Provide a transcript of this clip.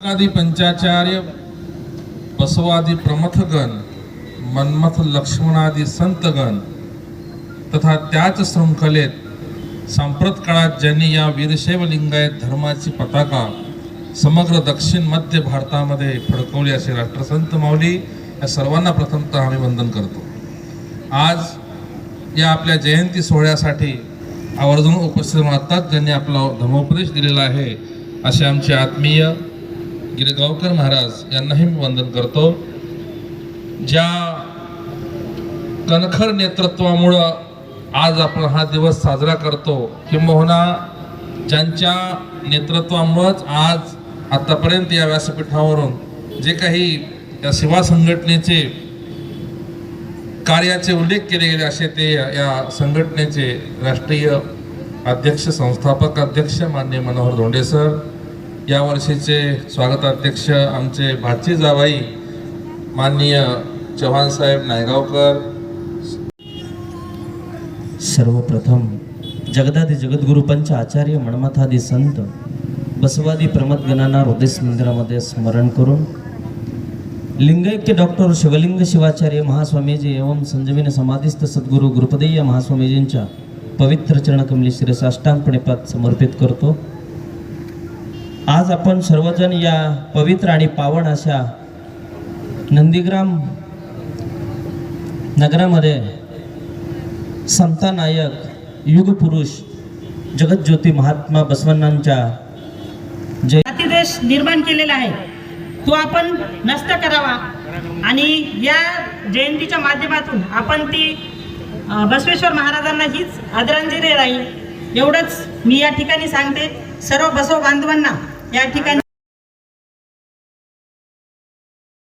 आदी पंचाचार्य बसवादी प्रमथगण मन्मथ लक्ष्मणादी संतगण तथा त्याच शृंखलेत सांप्रत काळात ज्यांनी या वीरशैव लिंगायत धर्माची पताका समग्र दक्षिण मध्य भारतामध्ये फडकवली असे राष्ट्रसंत माऊली या सर्वांना प्रथमतः आम्ही वंदन करतो. आज या आपल्या जयंती सोहळ्यासाठी आवर्जून उपस्थित राहतात ज्यांनी आपला धर्मोपदेश दिलेला आहे असे आमचे आत्मीय गिरगावकर महाराज यांनाही मी वंदन करतो. ज्या कणखर नेतृत्वामुळं आज आपण हा दिवस साजरा करतो किंबहुना ज्यांच्या नेतृत्वामुळंच आज आतापर्यंत या व्यासपीठावरून जे काही या सेवा संघटनेचे कार्याचे उल्लेख केले गेले असे ते या संघटनेचे राष्ट्रीय अध्यक्ष संस्थापक अध्यक्ष मान्य मनोहर धोंडे सर या वर्षीचे स्वागताध्यक्ष आमचे भाची जावाई माननीय चव्हाणसाहेब नायगावकर. सर्वप्रथम जगदादी जगद्गुरु पंच आचार्य मणमथादी संत बसवादी प्रमदगणांना हृदय मंदिरामध्ये स्मरण करून लिंगैक्य डॉक्टर शिवलिंग शिवाचार्य महास्वामीजी एवं संजीवनी समाधिस्थ सद्गुरू गुरुपदय्य महास्वामीजींच्या पवित्र चरणकमली शिरसाष्टांगपणे पद समर्पित करतो. आज आपण सर्वजण या पवित्र आणि पावन अशा नंदीग्राम नगरामध्ये संतनायक युगपुरुष जगज्योती महात्मा बसवण्णांच्या जयदेश निर्माण केलेला आहे. तो आपण नष्ट करावा. आणि या जयंतीच्या माध्यमातून आपण ती बसवेश्वर महाराजांना हीच आदरांजली राहील. एवढंच मी या ठिकाणी सांगते. सर्व बसव बांधवांना या ठिकाणी